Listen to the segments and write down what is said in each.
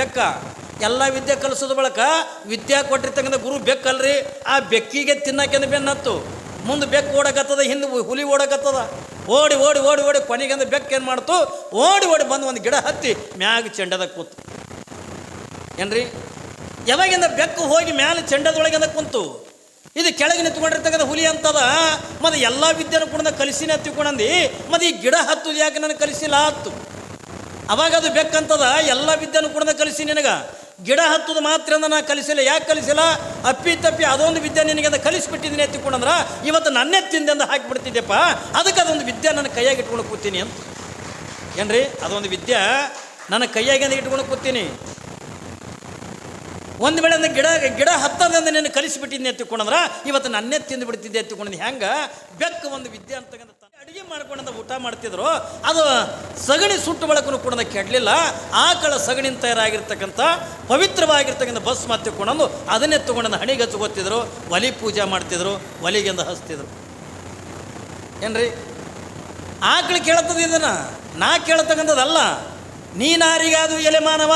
ಬೆಕ್ಕ. ಎಲ್ಲ ವಿದ್ಯೆ ಕಲಿಸೋದ ಬಳಕ ವಿದ್ಯೆ ಕೊಟ್ಟಿರ್ತಕ್ಕಂಥ ಗುರು ಬೆಕ್ಕಲ್ರಿ. ಆ ಬೆಕ್ಕಿಗೆ ತಿನ್ನಕ್ಕೆಂದು ಬೆನ್ನತ್ತು. ಮುಂದೆ ಬೆಕ್ಕು ಓಡಕತ್ತದ, ಹಿಂದೆ ಹುಲಿ ಓಡಕತ್ತದ. ಓಡಿ ಓಡಿ ಓಡಿ ಓಡಿ ಕೊನೆಗೆಂದು ಬೆಕ್ಕು ಏನು ಮಾಡ್ತು? ಓಡಿ ಓಡಿ ಬಂದು ಒಂದು ಗಿಡ ಹತ್ತಿ ಮ್ಯಾಗ ಚೆಂಡದ ಕೂತು. ಏನ್ರಿ? ಯಾವಾಗಿಂದ ಬೆಕ್ಕು ಹೋಗಿ ಮ್ಯಾಲೆ ಚೆಂಡದೊಳಗಿಂದ ಕುಂತು? ಇದು ಕೆಳಗೆ ನಿಂತ್ಕೊಂಡಿರ್ತಕ್ಕಂಥ ಹುಲಿ ಅಂತದ. ಮತ್ತು ಎಲ್ಲ ವಿದ್ಯೆನೂ ಕೂಡ ಕಲಿಸಿನ ತಿಳ್ಕೊಂಡಂದು ಮತ್ತು ಈ ಗಿಡ ಹತ್ತು ಯಾಕೆ ನನಗೆ ಕಲಿಸಿಲ್ಲ ಹತ್ತು ಅವಾಗ ಅದು ಬೆಕ್ಕಂತದ ಎಲ್ಲ ವಿದ್ಯೆನೂ ಕೂಡ ಕಲಿಸಿ ನಿನಗೆ. ಗಿಡ ಹತ್ತುದು ಮಾತ್ರ ನಾ ಕಲಿಸಿಲ್ಲ, ಯಾಕೆ ಕಲಿಸಿಲ್ಲ? ಅಪ್ಪಿ ತಪ್ಪಿ ಅದೊಂದು ವಿದ್ಯೆ ನಿನಗೆ ಅಂತ ಕಲಿಸ್ಬಿಟ್ಟಿದ್ದೀನಿ ಎತ್ತಿಕೊಂಡಂದ್ರೆ ಇವತ್ತು ನನ್ನೇ ತಿಂದೆಂದು ಹಾಕಿಬಿಡ್ತಿದ್ದೆಪ್ಪ ಅದಕ್ಕೆ ಅದೊಂದು ವಿದ್ಯೆ ನನ್ನ ಕೈಯಾಗಿ ಇಟ್ಕೊಂಡು ಕೂತೀನಿ ಅಂತ. ಏನ್ರಿ? ಅದೊಂದು ವಿದ್ಯೆ ನನ್ನ ಕೈಯಾಗಿ ಇಟ್ಕೊಂಡು ಕೂತೀನಿ. ಒಂದು ವೇಳೆ ಅಂದ್ರೆ ಗಿಡ ಗಿಡ ಹತ್ತದಿಂದ ನೀನು ಕಲಿಸಿಬಿಟ್ಟಿದ್ದೀನಿ ಎತ್ತಿಕೊಂಡಂದ್ರೆ ಇವತ್ತು ನನ್ನೇ ತಿಂದು ಬಿಡ್ತಿದ್ದೆ ಎತ್ತಿಕೊಂಡಿದ್ದು ಹೆಂಗೆ? ಬೆಕ್ಕು ಒಂದು ವಿದ್ಯೆ ಅಂತಕ್ಕಂಥ ಅಡುಗೆ ಮಾಡ್ಕೊಂಡಂತ ಊಟ ಮಾಡ್ತಿದ್ರು, ಅದು ಸಗಣಿ ಸುಟ್ಟು ಬಳಕನು ಕೂಡ ಕೆಡಲಿಲ್ಲ. ಆಕಳ ಸಗಣಿ ತಯಾರಾಗಿರ್ತಕ್ಕಂಥ ಪವಿತ್ರವಾಗಿರ್ತಕ್ಕಂಥ ಬಸ್ ಮಾತಿಕೊಂಡು ಅದನ್ನೇ ತಗೊಂಡು ಹಣಿಗೆ ಹಚ್ಕೋತಿದ್ರು ಒಲಿ ಪೂಜೆ ಮಾಡ್ತಿದ್ರು ಒಲಿಗೆಂದು ಹಸ್ತಿದ್ರು. ಏನ್ರಿ? ಆಕಳು ಕೇಳ್ತದ ಇದನ್ನ? ನಾ ಕೇಳ್ತಕ್ಕಂಥದ್ದಲ್ಲ ನೀನಾರಿಗಾದು ಎಲೆ ಮಾನವ.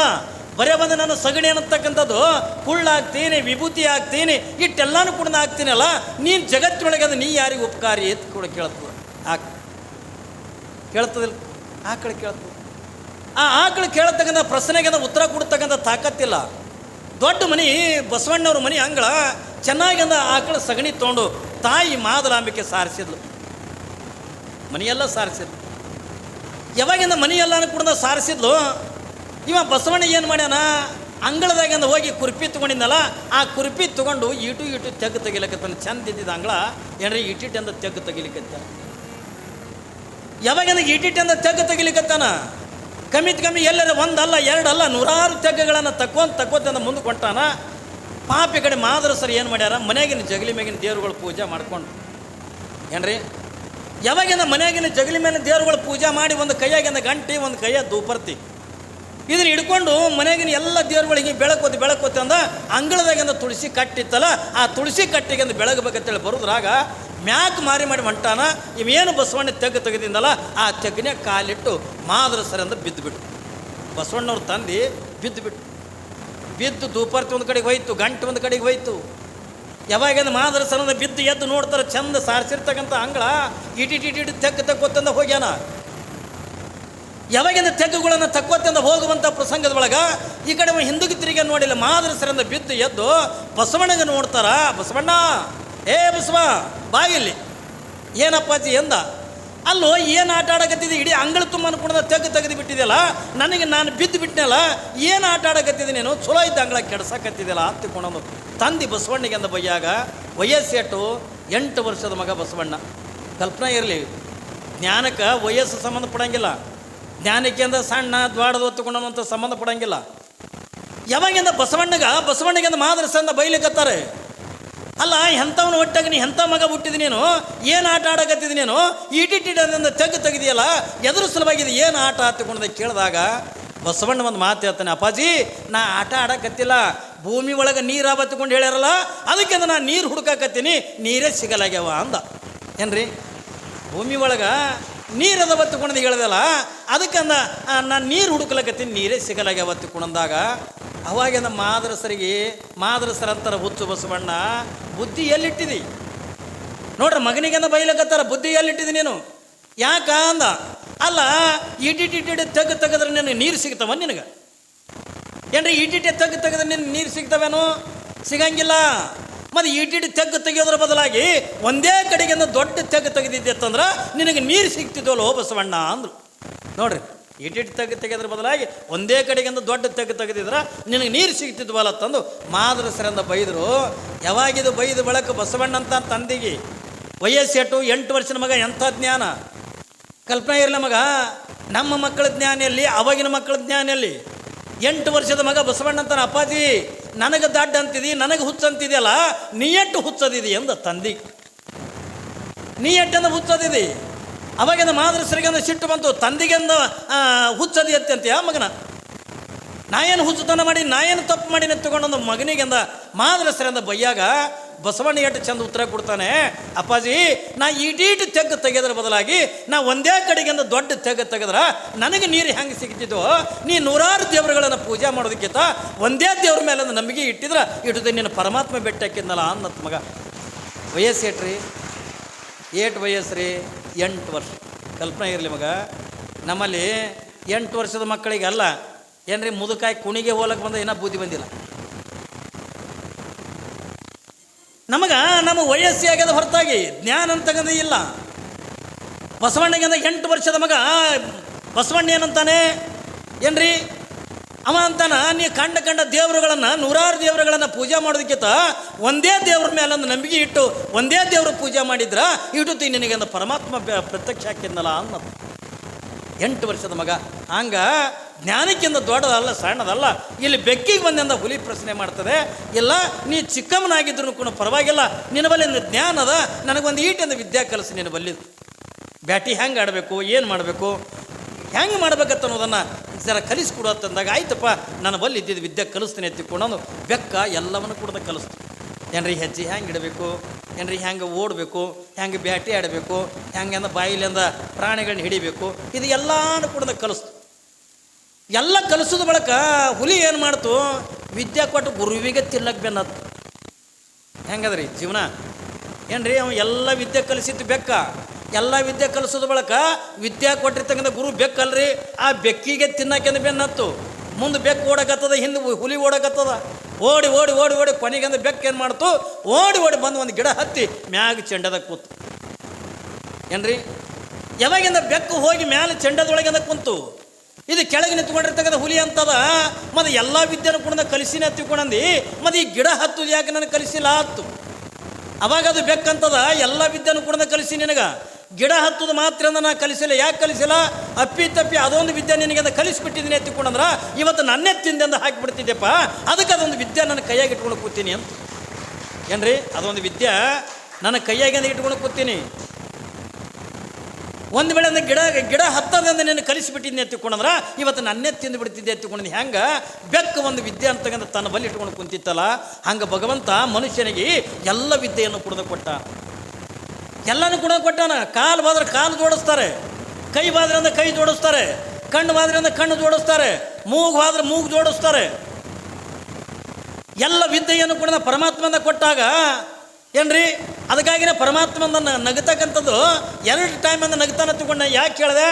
ಬರೇ ಬಂದು ನಾನು ಸಗಣಿ ಅನ್ನತಕ್ಕಂಥದ್ದು ಕುಳ್ಳಾಗ್ತೀನಿ ವಿಭೂತಿ ಆಗ್ತೀನಿ ಇಟ್ಟೆಲ್ಲಾನು ಕೂಡ ಹಾಕ್ತೀನಲ್ಲ. ನೀನು ಜಗತ್ತಿನೊಳಗೆ ಅದು, ನೀ ಯಾರಿಗೆ ಉಪಕಾರಿ ಅಂತ ಕೂಡ ಕೇಳ್ತದೆ. ಆಕ್ ಕೇಳ್ತದಿಲ್ಲ. ಆಕಳು ಕೇಳ್ತದೆ. ಆ ಆಕಳು ಕೇಳತಕ್ಕಂಥ ಪ್ರಶ್ನೆಗೆ ಅದು ಉತ್ತರ ಕೊಡ್ತಕ್ಕಂಥ ತಾಕತ್ತಿಲ್ಲ. ದೊಡ್ಡ ಮನೆ, ಬಸವಣ್ಣವ್ರ ಮನೆ ಅಂಗಳ ಚೆನ್ನಾಗಿ ಅಂದ ಆಕಳ ಸಗಣಿ ತೊಗೊಂಡು ತಾಯಿ ಮಾದಲಾಂಬಿಕೆ ಸಾರಿಸಿದ್ಲು. ಮನೆಯೆಲ್ಲ ಸಾರಿಸಿದ್ಲು. ಯಾವಾಗಿಂದ ಮನೆಯೆಲ್ಲನೂ ಕೂಡ ಸಾರಿಸಿದ್ಲು? ಇವ ಬಸವಣ್ಣ ಏನು ಮಾಡ್ಯಾನ? ಅಂಗಳದಾಗಿಂದ ಹೋಗಿ ಕುರ್ಪಿ ತೊಗೊಂಡಿದ್ದಲ್ಲ ಆ ಕುರ್ಪಿ ತೊಗೊಂಡು ಇಟು ಇಟು ತೆಗ್ಗು ತೆಗಿಲಿಕ್ಕೆ ಚಂದ ಇದ್ದಿದ್ದ ಅಂಗಳ ಏನ್ರಿ ಇಟ್ಟಿಟ್ಟಂದ ತೆಗ್ಗು ಯಾವಾಗಿಂದ ಇಟ್ಟಿಟ್ಟಂದ ತೆಗ್ಗು ತೆಗಿಲಿಕತ್ತಾನ? ಕಮ್ಮಿತ್ ಕಮ್ಮಿ ಎಲ್ಲರ ಒಂದಲ್ಲ, ಎರಡಲ್ಲ, ನೂರಾರು ತೆಗ್ಗುಗಳನ್ನು ತಕ್ಕೊಂತ ತಕ್ಕೋತಂದ ಮುಂದೆ ಹೊಂಟಾನ. ಪಾಪಿ ಕಡೆ ಮಾದರಸರು ಏನು ಮಾಡ್ಯಾರ? ಮನೆಯಾಗಿನ ಜಗಲಿ ಮ್ಯಾಗಿನ ದೇವ್ರುಗಳು ಪೂಜೆ ಮಾಡ್ಕೊಂಡು. ಏನ್ರಿ? ಯಾವಾಗಿಂದ ಮನೆಯಾಗಿನ ಜಗಲಿ ಮೇಲೆ ದೇವ್ರುಗಳು ಪೂಜೆ ಮಾಡಿ ಒಂದು ಕೈಯಾಗಿಂದ ಗಂಟೆ, ಒಂದು ಕೈಯ ದೂಪರ್ತಿ ಇದನ್ನ ಹಿಡ್ಕೊಂಡು ಮನೆಗಿನ ಎಲ್ಲ ದೇವ್ರುಗಳಿಗೆ ಬೆಳಕೋತಿ ಬೆಳಕೋತಿ ಅಂದ ಅಂಗಳದಾಗಿಂದ ತುಳಸಿ ಕಟ್ಟಿತ್ತಲ್ಲ, ಆ ತುಳಸಿ ಕಟ್ಟಿಗೆ ಬೆಳಗಬೇಕಂತೇಳಿ ಬರೋದ್ರಾಗ ಮ್ಯಾಕ್ ಮಾರಿ ಮಾಡಿ ಹೊಂಟಾನ ಇವೇನು ಬಸವಣ್ಣ ತೆಗ್ಗು ತೆಗೆದಿಂದಲ್ಲ ಆ ತೆಗ್ಗನ್ಯಾಗ ಕಾಲಿಟ್ಟು ಮಾದ್ರ ಸರಿಂದ ಬಿದ್ದುಬಿಟ್ಟು ಬಸವಣ್ಣವ್ರ ತಂದು ಬಿದ್ದುಬಿಟ್ಟು ಬಿದ್ದು ದೂಪರ್ತಿ ಒಂದು ಕಡೆಗೆ ಹೋಯ್ತು, ಗಂಟೆ ಒಂದು ಕಡೆಗೆ ಹೋಯ್ತು. ಯಾವಾಗಿಂದ ಮಾದರ ಅಂದ್ರೆ ಬಿದ್ದು ಎದ್ದು ನೋಡ್ತಾರೆ, ಚಂದ ಸಾರಿಸಿರ್ತಕ್ಕಂಥ ಅಂಗಳ ಇಟಿಟಿಟಿ ತೆಗ್ಗು ತಕ್ಕೋತಂದ ಹೋಗ್ಯಾನ. ಯಾವಾಗಿಂದ ತೆಗ್ಗುಗಳನ್ನು ತಕ್ಕೋತಂದ ಹೋಗುವಂಥ ಪ್ರಸಂಗದ ಒಳಗೆ ಈ ಕಡೆ ಹಿಂದಕ್ಕೆ ತಿರುಗಿ ನೋಡಿಲ್ಲ, ಮಾದ್ರ ಸರಿಂದ ಬಿದ್ದು ಎದ್ದು ಬಸವಣ್ಣಗೆ ನೋಡ್ತಾರ, ಬಸವಣ್ಣ, ಏ ಬಸವ ಬಾಗಿಲ್ಲಿ ಏನಪ್ಪಾಜಿ ಎಂದ? ಅಲ್ಲೋ, ಏನು ಆಟ ಆಡಕತ್ತಿದ್ದೆ ಇಡೀ ಅಂಗಳ ತುಂಬ ಅನ್ಕೊಂಡ ತೆಗ್ದು ತೆಗೆದು ಬಿಟ್ಟಿದೆಯಲ್ಲ? ನನಗೆ ನಾನು ಬಿದ್ದು ಬಿಟ್ಟನಲ್ಲ ಏನು ಆಟ ಆಡಕತ್ತಿದ್ದೆ ನೀನು? ಚಲೋ ಇದ್ದ ಅಂಗಳ ಕೆಡ್ಸಕತ್ತಿದೆಯಲ್ಲ ಹತ್ತಿಕೊಂಡು ತಂದಿ ಬಸವಣ್ಣಿಗೆ ಅಂದ ಬಯ್ಯಾಗ, ವಯಸ್ಸೆಟ್ಟು ಎಂಟು ವರ್ಷದ ಮಗ ಬಸವಣ್ಣ. ಕಲ್ಪನೆ ಇರಲಿ, ಜ್ಞಾನಕ್ಕೆ ವಯಸ್ಸು ಸಂಬಂಧ ಪಡಂಗಿಲ್ಲ ಜ್ಞಾನಕ್ಕೆ ಅಂದ ಸಣ್ಣ, ದ್ವಾಡದ ಹೊತ್ತುಕೊಂಡು ಅಂತ ಸಂಬಂಧ ಪಡಂಗಿಲ್ಲ ಯಾವಾಗಿಂದ ಬಸವಣ್ಣಗ ಬಸವಣ್ಣಗಿಂದ ಮಾದರಿ ಸಂದ ಬೈಲಿಕತ್ತಾರೆ? ಅಲ್ಲ ಎಂಥವನ ಒಟ್ಟಾಗ ನೀ ಎಂಥ ಮಗ ಹುಟ್ಟಿದ ನೀನು? ಏನು ಆಟ ಆಡಕತ್ತಿದ್ ನೀನು? ತೆಗ್ದು ತೆಗೆದಿಯಲ್ಲ, ಎದುರು ಸುಲಭವಾಗಿದೆ ಏನು ಆಟ ಹತ್ತಿಕೊಂಡ ಕೇಳಿದಾಗ ಬಸವಣ್ಣ ಒಂದು ಮಾತು ಹೇಳ್ತಾನೆ, ಅಪ್ಪಾಜಿ, ನಾ ಆಟ ಆಡಕತ್ತಿಲ್ಲ. ಭೂಮಿ ಒಳಗೆ ನೀರು ಬತ್ತಿಕೊಂಡು ಹೇಳ್ಯಾರಲ್ಲ, ಅದಕ್ಕೆ ನಾ ನೀರು ಹುಡುಕಾಕತ್ತೀನಿ, ನೀರೇ ಸಿಗಲಾಗ್ಯಾವ ಅಂದ. ಏನ್ರಿ? ಭೂಮಿ ಒಳಗೆ ನೀರದ ಬತ್ತಿಕೊಂಡ್ ಹೇಳ್ದಲ್ಲ, ಅದಕ್ಕೆ ಅಂದ ನಾನು ನೀರು ಹುಡುಕ್ಲಕತ್ತೀನಿ, ನೀರೇ ಸಿಗಲಾಗ್ಯಾವ ಕುಣಂದಾಗ, ಅವಾಗಿಂದ ಮಾದ್ರಸರಿಗೆ, ಮಾದರಸರ ಅಂತಾರ ಹುಚ್ಚು ಬಸವಣ್ಣ ಬುದ್ಧಿ ಎಲ್ಲಿಟ್ಟಿದಿ? ನೋಡ್ರಿ ಮಗನಿಗೆಂದ ಬೈಲಕತ್ತಾರ, ಬುದ್ಧಿ ಎಲ್ಲಿಟ್ಟಿದಿ ನೀನು? ಯಾಕ ಅಂದ, ಅಲ್ಲ ಇಟಿಟಿಟಿ ತೆಗ್ ತೆಗೆದ್ರೆ ನಿನಗೆ ನೀರು ಸಿಗ್ತಾವ ನಿನಗೆ? ಏನ್ರಿ, ಇಟಿಟಿ ತೆಗ್ ತೆಗೆದ್ರೆ ನಿನ್ನ ನೀರು ಸಿಗ್ತಾವೇನು? ಸಿಗಂಗಿಲ್ಲ. ಮತ್ತು ಈಟಿಡಿ ತೆಗ್ಗು ತೆಗೆಯೋದ್ರ ಬದಲಾಗಿ ಒಂದೇ ಕಡೆಗಿಂದ ದೊಡ್ಡ ತೆಗ್ಗು ತೆಗೆದಿದ್ದೆ ಅಂತಂದ್ರೆ ನಿನಗೆ ನೀರು ಸಿಗ್ತಿದ್ವಲ್ಲೋ ಬಸವಣ್ಣ ಅಂದ್ರು. ನೋಡ್ರಿ ಇಟಿಟಿ ತೆಗ್ಗು ತೆಗೆದ್ರ ಬದಲಾಗಿ ಒಂದೇ ಕಡೆಗಿಂದ ದೊಡ್ಡ ತೆಗ್ಗು ತೆಗೆದಿದ್ರೆ ನಿನಗೆ ನೀರು ಸಿಗ್ತಿದ್ವಲ್ಲ ತಂದು. ಮಾದ್ರಸರಿಂದ ಬೈದರು ಯಾವಾಗಿದು ಬೈದು ಬಳಕ ಬಸವಣ್ಣ ಅಂತ ತಂದಿಗೆ? ವಯಸ್ಸೆಟ್ಟು ಎಂಟು ವರ್ಷದ ಮಗ ಎಂಥ ಜ್ಞಾನ? ಕಲ್ಪನೆ ಇರಲಿ ಮಗ, ನಮ್ಮ ಮಕ್ಕಳ ಜ್ಞಾನ ಎಲ್ಲಿ ಅವಾಗಿನ ಮಕ್ಕಳ ಜ್ಞಾನ ಎಲ್ಲಿ ಎಂಟು ವರ್ಷದ ಮಗ ಬಸವಣ್ಣ ಅಂತ ಅಪ್ಪಾಜಿ. ನನಗೆ ದಡ್ಡ ಅಂತಿದಿ, ನನಗೆ ಹುಚ್ಚಂತಿದೆಯಲ್ಲ ನೀ ಎಟ್ಟು ಹುಚ್ಚದಿದಿ ಎಂದ ತಂದಿ. ನೀ ಎಟ್ಟಂದ ಹುಚ್ಚದಿದಿ. ಅವಾಗಿಂದ ಮಾದ್ರಸರಿಗೆಂದ ಸಿಟ್ಟು ಬಂತು, ತಂದಿಗೆಂದ ಹುಚ್ಚದಿ ಅತ್ಯಂತ ಅಂತೀಯ ಮಗನ? ನಾ ಏನು ಹುಚ್ಚುತನ ಮಾಡಿ ನಾ ಏನು ತಪ್ಪು ಮಾಡಿ ತಗೊಂಡೊಂದು ಮಗನಿಗೆಂದ ಮಾದರಸರಿಂದ ಬೈಯಾಗ ಬಸವಣ್ಣ ಎಷ್ಟು ಚಂದ ಉತ್ತರ ಕೊಡ್ತಾನೆ, ಅಪ್ಪಾಜಿ, ನಾ ಈಟೀಟ್ ತೆಗ್ಗು ತೆಗೆದ್ರ ಬದಲಾಗಿ, ನಾ ಒಂದೇ ಕಡೆಗಿಂದ ದೊಡ್ಡ ತೆಗ್ಗು ತೆಗೆದ್ರ, ನನಗೆ ನೀರು ಹೆಂಗೆ ಸಿಗ್ತಿದ್ದೋ ನೀ ನೂರಾರು ದೇವರುಗಳನ್ನು ಪೂಜೆ ಮಾಡೋದಕ್ಕಿಂತ ಒಂದೇ ದೇವ್ರ ಮೇಲೆ ಒಂದು ನಂಬಿಕೆ ಇಟ್ಟಿದ್ರೆ ಇಟ್ಟದೆ ನೀನು ಪರಮಾತ್ಮ ಬೆಟ್ಟ ಹಾಕಿದ್ನಲ್ಲ ಅನ್ನತ್ ಮಗ. ವಯಸ್ಸು ಏಟ್ರಿ? ಏಟ್ ವಯಸ್ಸು ರೀ, ಎಂಟು ವರ್ಷ. ಕಲ್ಪನೆ ಇರಲಿ ಮಗ. ನಮ್ಮಲ್ಲಿ ಎಂಟು ವರ್ಷದ ಮಕ್ಕಳಿಗೆ ಅಲ್ಲ, ಏನ್ರಿ, ಮುದುಕಾಯಿ ಕುಣಿಗೆ ಹೋಲಕ್ಕೆ ಬಂದ ಏನೋ ಬೂದಿ ಬಂದಿಲ್ಲ. ನಮಗ ನಮ್ಮ ವಯಸ್ಸಿ ಆಗ್ಯದ ಹೊರತಾಗಿ ಜ್ಞಾನ ಅಂತಕ್ಕಂಥ ಇಲ್ಲ. ಬಸವಣ್ಣಗಿಂದ ಎಂಟು ವರ್ಷದ ಮಗ ಬಸವಣ್ಣ ಏನಂತಾನೆ ಏನ್ರಿ? ಅವ ಅಂತಾನ, ನೀ ಕಂಡ ಕಂಡ ದೇವರುಗಳನ್ನು, ನೂರಾರು ದೇವರುಗಳನ್ನು ಪೂಜೆ ಮಾಡೋದಕ್ಕಿಂತ ಒಂದೇ ದೇವ್ರ ಮೇಲೆ ಒಂದು ನಂಬಿಕೆ ಇಟ್ಟು, ಒಂದೇ ದೇವ್ರ ಪೂಜೆ ಮಾಡಿದ್ರ ಇಟ್ಟು ನಿನಗೆ ಒಂದು ಪರಮಾತ್ಮ ಪ್ರತ್ಯಕ್ಷ ಹಾಕಿದ್ನಲ್ಲ ಅನ್ನ ಎಂಟು ವರ್ಷದ ಮಗ. ಹಂಗ ಜ್ಞಾನಕ್ಕಿಂತ ದೊಡ್ಡದಲ್ಲ, ಸಣ್ಣದಲ್ಲ, ಇಲ್ಲಿ ಬೆಕ್ಕಿಗೆ ಬಂದಿಂದ ಹುಲಿ ಪ್ರಶ್ನೆ ಮಾಡ್ತದೆ. ಇಲ್ಲ, ನೀ ಚಿಕ್ಕಮ್ಮನಾಗಿದ್ರು ಕೂಡ ಪರವಾಗಿಲ್ಲ, ನಿನ್ನ ಬಲ್ಲಿ ಒಂದು ಜ್ಞಾನ ಅದ, ನನಗೊಂದು ಈಟಿಂದ ವಿದ್ಯಾ ಕಲಿಸಿ ನಿನ್ನ ಬಲ್ಲಿ ಬ್ಯಾಟಿ ಹೆಂಗೆ ಆಡಬೇಕು, ಏನು ಮಾಡಬೇಕು? ಹೆಂಗೆ ಮಾಡ್ಬೇಕತ್ತ ಅನ್ನೋದನ್ನು ಜರ ಕಲಿಸ್ಕೊಡು ಅಂತಂದಾಗ ಆಯ್ತಪ್ಪ, ನನ್ನ ಬಲ್ಲಿ ಇದ್ದಿದ್ದು ವಿದ್ಯೆ ಕಲಿಸ್ತೀನಿ ಎತ್ತಿಕೊಂಡು ಬೆಕ್ಕ ಎಲ್ಲವನ್ನು ಕೂಡ ಕಲಿಸ್ತು ಏನ್ರಿ ಹೆಜ್ಜೆ ಹೆಂಗೆ ಇಡಬೇಕು? ಏನ್ರಿ ಹೆಂಗೆ ಓಡಬೇಕು? ಹೆಂಗೆ ಬ್ಯಾಟಿ ಆಡಬೇಕು? ಹೆಂಗೆ ಬಾಯಿಲಿಂದ ಪ್ರಾಣಿಗಳನ್ನ ಹಿಡಿಬೇಕು? ಇದು ಎಲ್ಲಾನು ಕೂಡ ಕಲಿಸ್ತು ಎಲ್ಲ ಕಲಿಸಿದ ಬಳಕ ಹುಲಿ ಏನು ಮಾಡ್ತು? ವಿದ್ಯೆ ಕೊಟ್ಟು ಗುರುವಿಗೆ ತಿನ್ನಕ್ಕೆ ಬೆನ್ನತ್ತು ಹೆಂಗದ್ರಿ ಜೀವನ? ಏನ್ರಿ ಅವ ಎಲ್ಲ ವಿದ್ಯೆ ಕಲಿಸಿದ್ದು ಬೆಕ್ಕ? ಎಲ್ಲ ವಿದ್ಯೆ ಕಲಿಸೋದ ಬಳಕ ವಿದ್ಯೆ ಕೊಟ್ಟಿರ್ತಕ್ಕಂಥ ಗುರು ಬೆಕ್ಕಲ್ರಿ? ಆ ಬೆಕ್ಕಿಗೆ ತಿನ್ನಕ್ಕೆಂದು ಬೆನ್ನತ್ತು? ಮುಂದೆ ಬೆಕ್ಕು ಓಡಕತ್ತದ, ಹಿಂದೆ ಹುಲಿ ಓಡಕತ್ತದ. ಓಡಿ ಓಡಿ ಓಡಿ ಓಡಿ ಕೊನೆಗೆಂದು ಬೆಕ್ಕು ಏನು ಮಾಡ್ತು? ಓಡಿ ಓಡಿ ಬಂದು ಒಂದು ಗಿಡ ಹತ್ತಿ ಮ್ಯಾಗ ಚೆಂಡದ ಕೂತು. ಏನ್ರಿ? ಯಾವಾಗಿಂದ ಬೆಕ್ಕು ಹೋಗಿ ಮ್ಯಾಲೆ ಚೆಂಡದೊಳಗಿಂದ ಕುಂತು? ಇದು ಕೆಳಗೆ ನಿಂತ್ಕೊಂಡಿರ್ತಕ್ಕಂಥ ಹುಲಿ ಅಂತದ? ಮತ್ತು ಎಲ್ಲ ವಿದ್ಯೆನ ಕೂಡ ಕಲಿಸಿನ ತಿಳ್ಕೊಂಡಿ ಮತ್ತು ಈ ಗಿಡ ಹತ್ತುದು ಯಾಕೆ ನನಗೆ ಕಲಿಸಿಲ್ಲ ಹತ್ತು ಅವಾಗ ಅದು ಬೆಕ್ಕಂತದ? ಎಲ್ಲ ವಿದ್ಯೆನೂ ಕೂಡ ಕಲಿಸಿ ನಿನಗೆ. ಗಿಡ ಹತ್ತುದು ಮಾತ್ರ ನಾನು ಕಲಿಸಿಲ್ಲ. ಯಾಕೆ ಕಲಿಸಿಲ್ಲ? ಅಪ್ಪಿ ತಪ್ಪಿ ಅದೊಂದು ವಿದ್ಯೆ ನಿನಗೆ ಅದು ಕಲಿಸ್ಬಿಟ್ಟಿದ್ದೀನಿ ಎತ್ತಿಕೊಂಡಂದ್ರ, ಇವತ್ತು ನನ್ನೇ ತಿಂದೆಂದು ಹಾಕಿಬಿಡ್ತಿದ್ದೆಪ್ಪ ಅದಕ್ಕೆ ಅದೊಂದು ವಿದ್ಯೆ ನನ್ನ ಕೈಯಾಗಿ ಇಟ್ಕೊಂಡು ಕೂತೀನಿ ಅಂತ. ಏನ್ರಿ? ಅದೊಂದು ವಿದ್ಯೆ ನನ್ನ ಕೈಯಾಗಿಂದ ಇಟ್ಕೊಂಡು ಕೂತೀನಿ. ಒಂದು ವೇಳೆ ಅಂದ್ರೆ ಗಿಡ ಗಿಡ ಹತ್ತದಿಂದ ನೀನು ಕಲಿಸಿಬಿಟ್ಟಿದ್ದೆ ಎತ್ತಿಕೊಂಡಂದ್ರೆ ಇವತ್ತು ನನ್ನೇ ತಿಂದು ಬಿಡ್ತಿದ್ದೆ ಎತ್ತಿಕೊಂಡು ಹೆಂಗೆ? ಬೆಕ್ಕು ಒಂದು ವಿದ್ಯೆ ಅಂತಕ್ಕಂಥ ತನ್ನ ಬಲ್ಲಿ ಇಟ್ಕೊಂಡು ಕುಂತಿತ್ತಲ್ಲ, ಹಂಗೆ ಭಗವಂತ ಮನುಷ್ಯನಿಗೆ ಎಲ್ಲ ವಿದ್ಯೆಯನ್ನು ಕುಡಿದು ಕೊಟ್ಟ ಎಲ್ಲನೂ ಕುಡಿದು ಕೊಟ್ಟಾನ ಕಾಲು ಬಾದ್ರೆ ಕಾಲು ಜೋಡಿಸ್ತಾರೆ, ಕೈ ಬಾದ್ರೆ ಅಂದ್ರೆ ಕೈ ಜೋಡಿಸ್ತಾರೆ, ಕಣ್ಣು ಬಾದ್ರೆ ಅಂದ್ರೆ ಕಣ್ಣು ಜೋಡಿಸ್ತಾರೆ, ಮೂಗು ಬಾದ್ರೆ ಮೂಗು ಜೋಡಿಸ್ತಾರೆ. ಎಲ್ಲ ವಿದ್ಯೆಯನ್ನು ಕೂಡ ಪರಮಾತ್ಮನ ಕೊಟ್ಟಾಗ ಏನ್ರಿ? ಅದಕ್ಕಾಗಿನೇ ಪರಮಾತ್ಮನ ನಗತಕ್ಕಂಥದ್ದು ಎರಡು ಟೈಮ್ ಅಂದ ನಗ್ತಾನ ತಗೊಂಡ. ಯಾಕೆ ಕೇಳಿದೆ